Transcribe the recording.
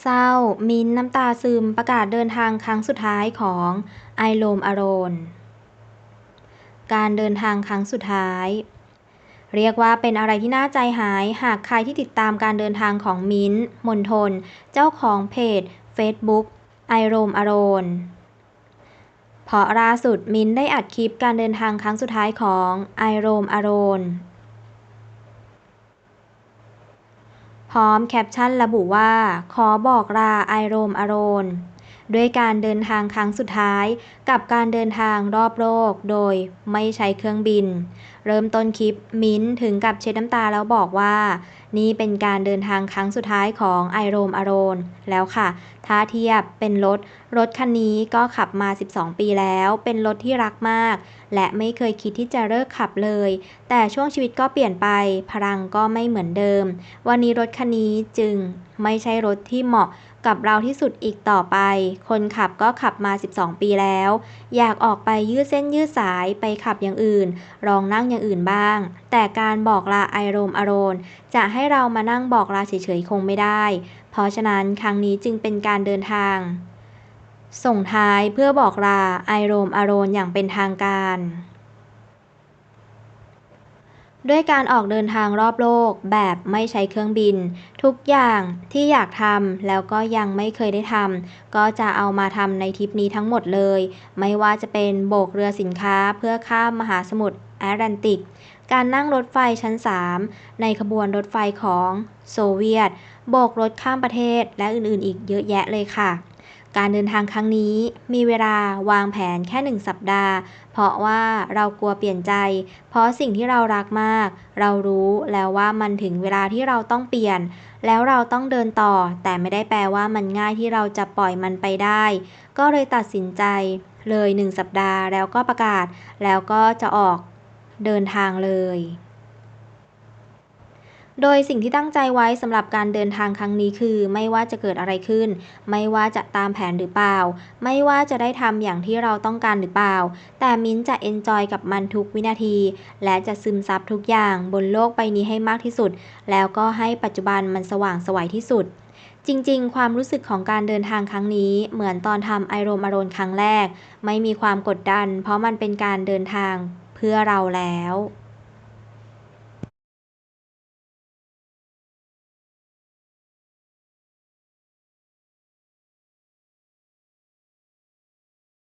เศร้า มิ้นท์น้ำตาซึมประกาศเดินทางครั้งสุดท้ายของไอโรมอโรนการเดินทางครั้งสุดท้าย เรียกว่าเป็นอะไรที่น่าใจหายหากใครที่ติดตามการเดินทางของมิ้นท์มนทน เจ้าของเพจ Facebook ไอโรมอโรนเพราะล่าสุดมิ้นได้อัดคลิปการเดินทางครั้งสุดท้ายของไอโรมอโรน พ ร้อมแคปชั่นระบุว่า ขอบอกลาไอโรมอโรน ด้วยการเดินทางครั้งสุดท้าย กับการเดินทางรอบโลกโดยไม่ใช้เครื่องบิน เริ่มต้นคลิปมิ้นถึงกับเช็ดน้ำตาแล้วบอกว่า นี่เป็นการเดินทางครั้งสุดท้ายของไอโรมอโรนแล้วค่ะ ถ้าเทียบเป็นรถ รถคันนี้ก็ขับมา 12 ปีแล้ว เป็นรถที่รักมาก และไม่เคยคิดที่จะเลิกขับเลย แต่ช่วงชีวิตก็เปลี่ยนไป พลังก็ไม่เหมือนเดิม วันนี้รถคันนี้จึงไม่ใช่รถที่เหมาะกับเราที่สุดอีกต่อไป คนขับก็ขับมา 12 ปีแล้ว อยากออกไปยืดเส้นยืดสายไปขับอย่างอื่น ลองนั่งอย่างอื่นบ้าง แต่การบอกลาไอโรมอโรน จะให้เรามานั่งบอกลาเฉยๆคงไม่ได้ เพราะฉะนั้นครั้งนี้จึงเป็นการเดินทาง ส่งท้ายเพื่อบอกลาไอโรมอโรอนอย่างเป็นทางการ ด้วยการออกเดินทางรอบโลกแบบไม่ใช้เครื่องบิน ทุกอย่างที่อยากทำแล้วก็ยังไม่เคยได้ทำก็จะเอามาทำในทริปนี้ทั้งหมดเลย ไม่ว่าจะเป็นโบกเรือสินค้าเพื่อข้ามมหาสมุทรแอตแลนติก การนั่งรถไฟชั้น3ในขบวนรถไฟของโซเวียต โบกรถข้ามประเทศ และอื่นๆ อีกเยอะแยะเลยค่ะ การเดินทางครั้งนี้มีเวลาวางแผนแค่หนึ่งสัปดาห์ เพราะว่าเรากลัวเปลี่ยนใจ เพราะสิ่งที่เรารักมาก เรารู้แล้วว่ามันถึงเวลาที่เราต้องเปลี่ยน แล้วเราต้องเดินต่อ แต่ไม่ได้แปลว่ามันง่ายที่เราจะปล่อยมันไปได้ ก็เลยตัดสินใจเลยหนึ่งสัปดาห์แล้วก็ประกาศ แล้วก็จะออก เดินทางเลย โดยสิ่งที่ตั้งใจไว้สำหรับการเดินทางครั้งนี้คือ ไม่ว่าจะเกิดอะไรขึ้น ไม่ว่าจะตามแผนหรือเปล่า ไม่ว่าจะได้ทำอย่างที่เราต้องการหรือเปล่า แต่มิ้นจะเอนจอยกับมันทุกวินาที และจะซึมซับทุกอย่างบนโลกใบนี้ให้มากที่สุด แล้วก็ให้ปัจจุบันมันสว่างสวัยที่สุดจริงๆ ความรู้สึกของการเดินทางครั้งนี้ เหมือนตอนทำไอโรมอโรนครั้งแรก ไม่มีความกดดัน เพราะมันเป็นการเดินทาง เพื่อเราแล้ว